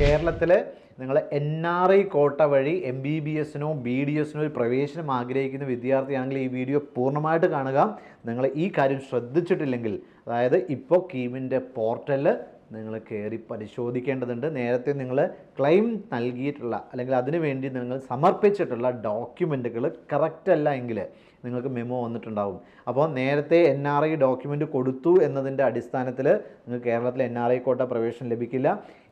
കേരളത്തിൽ നിങ്ങൾ N R I quota വഴി എം ബി ബി എസിനോ ബി ഡി എസിനോ ഒരു പ്രവേശനം ആഗ്രഹിക്കുന്ന വിദ്യാർത്ഥിയാണെങ്കിൽ ഈ വീഡിയോ പൂർണമായിട്ട് കാണുക. നിങ്ങൾ ഈ കാര്യം ശ്രദ്ധിച്ചിട്ടില്ലെങ്കിൽ അതായത് ഇപ്പോൾ കീമിന്റെ പോർട്ടലിൽ നിങ്ങൾ കയറി പരിശോധിക്കേണ്ടതുണ്ട്. നേരത്തെ നിങ്ങൾ ക്ലെയിം നൽകിയിട്ടുള്ള അല്ലെങ്കിൽ അതിനുവേണ്ടി നിങ്ങൾ സമർപ്പിച്ചിട്ടുള്ള ഡോക്യുമെന്റുകൾ കറക്റ്റ് അല്ല എങ്കിൽ നിങ്ങൾക്ക് മെമോ വന്നിട്ടുണ്ടാവും. അപ്പോൾ നേരത്തെ എൻ ആർ ഐ ഡോക്യുമെന്റ് കൊടുത്തു എന്നതിന്റെ അടിസ്ഥാനത്തിൽ നിങ്ങൾക്ക് കേരളത്തിൽ എൻ ആർ ഐ കോട്ട പ്രവേശനം ലഭിക്കില്ല.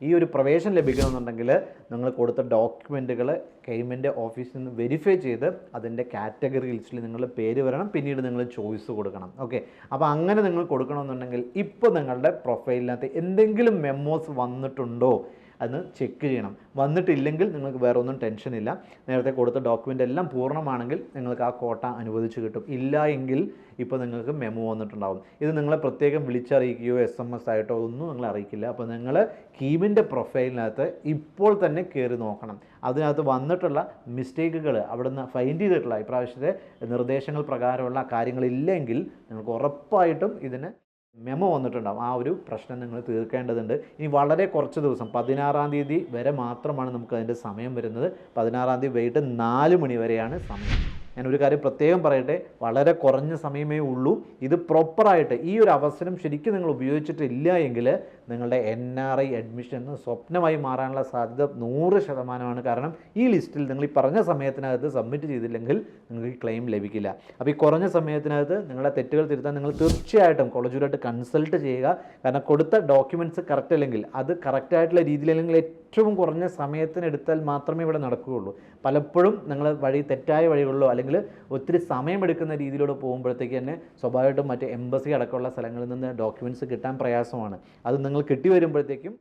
ഈ ഒരു പ്രവേശനം ലഭിക്കണമെന്നുണ്ടെങ്കിൽ നിങ്ങൾ കൊടുത്ത ഡോക്യുമെന്റുകൾ കെയ്മിന്റെ ഓഫീസിൽ നിന്ന് വെരിഫൈ ചെയ്ത് അതിന്റെ കാറ്റഗറി ലിസ്റ്റിൽ നിങ്ങളുടെ പേര് വരണം. പിന്നീട് നിങ്ങൾ ചോയ്സ് കൊടുക്കണം. ഓക്കെ അപ്പോൾ അങ്ങനെ നിങ്ങൾ കൊടുക്കണമെന്നുണ്ടെങ്കിൽ ഇപ്പോൾ നിങ്ങളുടെ പ്രൊഫൈലിനകത്ത് എന്തെങ്കിലും മെമ്മോസ് വന്നിട്ടുണ്ടോ? അന്ന് ചെക്ക് ചെയ്യണം. വന്നിട്ടില്ലെങ്കിൽ നിങ്ങൾക്ക് വേറെ ഒന്നും ടെൻഷൻ ഇല്ല. നേരത്തെ കൊടുത്ത ഡോക്യുമെന്റ് എല്ലാം പൂർണമാണെങ്കിൽ നിങ്ങൾക്ക് ആ കോട്ട അനുവദിച്ച് കിട്ടും. ഇല്ല എങ്കിൽ ഇപ്പോൾ നിങ്ങൾക്ക് മെമോ വന്നിട്ടുണ്ടാകും ഇത് നിങ്ങളെ പ്രത്യേകം വിളിച്ചറിയിക്കുകയോ എസ് എം എസ് ആയിട്ടോ ഒന്നും നിങ്ങളെ അറിയിക്കില്ല. അപ്പോൾ നിങ്ങൾ കീമിന്റെ പ്രൊഫൈലിനകത്ത് ഇപ്പോൾ തന്നെ കയറി നോക്കണം. അതിനകത്ത് വന്നിട്ടുള്ള മിസ്റ്റേക്കുകൾ അവിടുന്ന് ഫൈൻഡ് ചെയ്തിട്ടുള്ള ഇപ്രാവശ്യത്തെ നിർദ്ദേശങ്ങൾ പ്രകാരമുള്ള കാര്യങ്ങളില്ലെങ്കിൽ നിങ്ങൾക്ക് ഉറപ്പായിട്ടും ഇതിന് മെമ്മോ വന്നിട്ടുണ്ടാവും. ആ ഒരു പ്രശ്നം നിങ്ങൾ തീർക്കേണ്ടതുണ്ട്. ഇനി വളരെ കുറച്ച് ദിവസം പതിനാറാം തീയതി വരെ മാത്രമാണ് നമുക്ക് അതിന്റെ സമയം വരുന്നത്. പതിനാറാം തീയതി വൈകിട്ട് നാല് മണി വരെയാണ് സമയം. ഞാൻ ഒരു കാര്യം പ്രത്യേകം പറയട്ടെ വളരെ കുറഞ്ഞ സമയമേ ഉള്ളൂ. ഇത് പ്രോപ്പറായിട്ട് ഈ ഒരു അവസരം ശരിക്കും നിങ്ങൾ ഉപയോഗിച്ചിട്ടില്ല എങ്കിൽ നിങ്ങളുടെ എൻ ആർ ഐ അഡ്മിഷൻ സ്വപ്നമായി മാറാനുള്ള സാധ്യത നൂറ് ശതമാനമാണ്. കാരണം ഈ ലിസ്റ്റിൽ നിങ്ങൾ ഈ പറഞ്ഞ സമയത്തിനകത്ത് സബ്മിറ്റ് ചെയ്തില്ലെങ്കിൽ നിങ്ങൾക്ക് ക്ലെയിം ലഭിക്കില്ല. അപ്പോൾ ഈ കുറഞ്ഞ സമയത്തിനകത്ത് നിങ്ങളുടെ തെറ്റുകൾ തിരുത്താൻ നിങ്ങൾ തീർച്ചയായിട്ടും കോളേജുമായിട്ട് കൺസൾട്ട് ചെയ്യുക. കാരണം കൊടുത്ത ഡോക്യുമെന്റ്സ് കറക്റ്റ് അല്ലെങ്കിൽ അത് കറക്റ്റായിട്ടുള്ള രീതിയിൽ അല്ലെങ്കിൽ ഏറ്റവും കുറഞ്ഞ സമയത്തിനെടുത്താൽ മാത്രമേ ഇവിടെ നടക്കുകയുള്ളൂ. പലപ്പോഴും നിങ്ങൾ വഴി തെറ്റായ വഴികളിലോ അല്ലെങ്കിൽ ഒത്തിരി സമയമെടുക്കുന്ന രീതിയിലൂടെ പോകുമ്പോഴത്തേക്ക് തന്നെ സ്വാഭാവികമായിട്ടും മറ്റ് എംബസി അടക്കമുള്ള സ്ഥലങ്ങളിൽ നിന്ന് ഡോക്യുമെന്റ്സ് കിട്ടാൻ പ്രയാസമാണ്. അത് നിങ്ങൾ കിട്ടി വരുമ്പോഴത്തേക്കും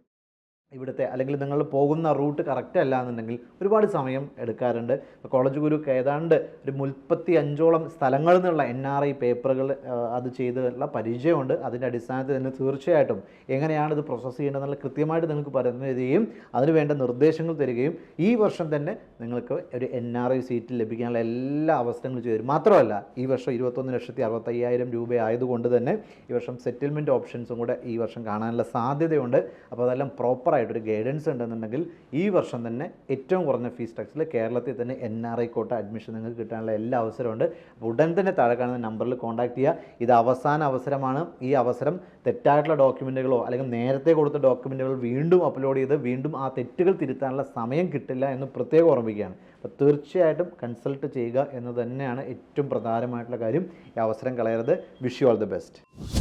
ഇവിടുത്തെ അല്ലെങ്കിൽ നിങ്ങൾ പോകുന്ന റൂട്ട് കറക്റ്റ് അല്ല എന്നുണ്ടെങ്കിൽ ഒരുപാട് സമയം എടുക്കാറുണ്ട്. ഇപ്പോൾ കോളേജ് ഗുരുക്ക് ഏതാണ്ട് ഒരു മുപ്പത്തി അഞ്ചോളം സ്ഥലങ്ങളിൽ നിന്നുള്ള എൻ ആർ ഐ പേപ്പറുകൾ അത് ചെയ്തുള്ള പരിചയമുണ്ട്. അതിന്റെ അടിസ്ഥാനത്തിൽ തന്നെ തീർച്ചയായിട്ടും എങ്ങനെയാണ് ഇത് പ്രോസസ്സ് ചെയ്യേണ്ടതെന്നുള്ള കൃത്യമായിട്ട് നിങ്ങൾക്ക് പറഞ്ഞു തരികയും അതിന് വേണ്ട നിർദ്ദേശങ്ങൾ തരികയും ഈ വർഷം തന്നെ നിങ്ങൾക്ക് ഒരു എൻ ആർ ഐ സീറ്റ് ലഭിക്കാനുള്ള എല്ലാ അവസരങ്ങളും ചെയ്തു തരും. മാത്രമല്ല ഈ വർഷം ഇരുപത്തൊന്ന് ലക്ഷത്തി അറുപത്തയ്യായിരം രൂപ ആയതുകൊണ്ട് തന്നെ ഈ വർഷം സെറ്റിൽമെന്റ് ഓപ്ഷൻസും കൂടെ ഈ വർഷം കാണാനുള്ള സാധ്യതയുണ്ട്. അപ്പോൾ അതെല്ലാം പ്രോപ്പർ ഒരു ഗൈഡൻസ് ഉണ്ടെന്നുണ്ടെങ്കിൽ ഈ വർഷം തന്നെ ഏറ്റവും കുറഞ്ഞ ഫീസ് സ്ട്രക്ചറിൽ കേരളത്തിൽ തന്നെ N R I quota admission നിങ്ങൾക്ക് കിട്ടാനുള്ള എല്ലാ അവസരമുണ്ട് അപ്പോൾ ഉടൻ തന്നെ താഴെ കാണുന്ന നമ്പറിൽ കോൺടാക്ട് ചെയ്യുക. ഇത് അവസാന അവസരമാണ്. ഈ അവസരം തെറ്റായിട്ടുള്ള ഡോക്യുമെന്റുകളോ അല്ലെങ്കിൽ നേരത്തെ കൊടുത്ത ഡോക്യുമെന്റുകൾ വീണ്ടും അപ്ലോഡ് ചെയ്ത് വീണ്ടും ആ തെറ്റുകൾ തിരുത്താനുള്ള സമയം കിട്ടില്ല എന്ന് പ്രത്യേകം ഓർമ്മിക്കുകയാണ്. അപ്പോൾ തീർച്ചയായിട്ടും കൺസൾട്ട് ചെയ്യുക എന്ന് തന്നെയാണ് ഏറ്റവും പ്രധാനമായിട്ടുള്ള കാര്യം. ഈ അവസരം കളയരുത്. Wish you all the best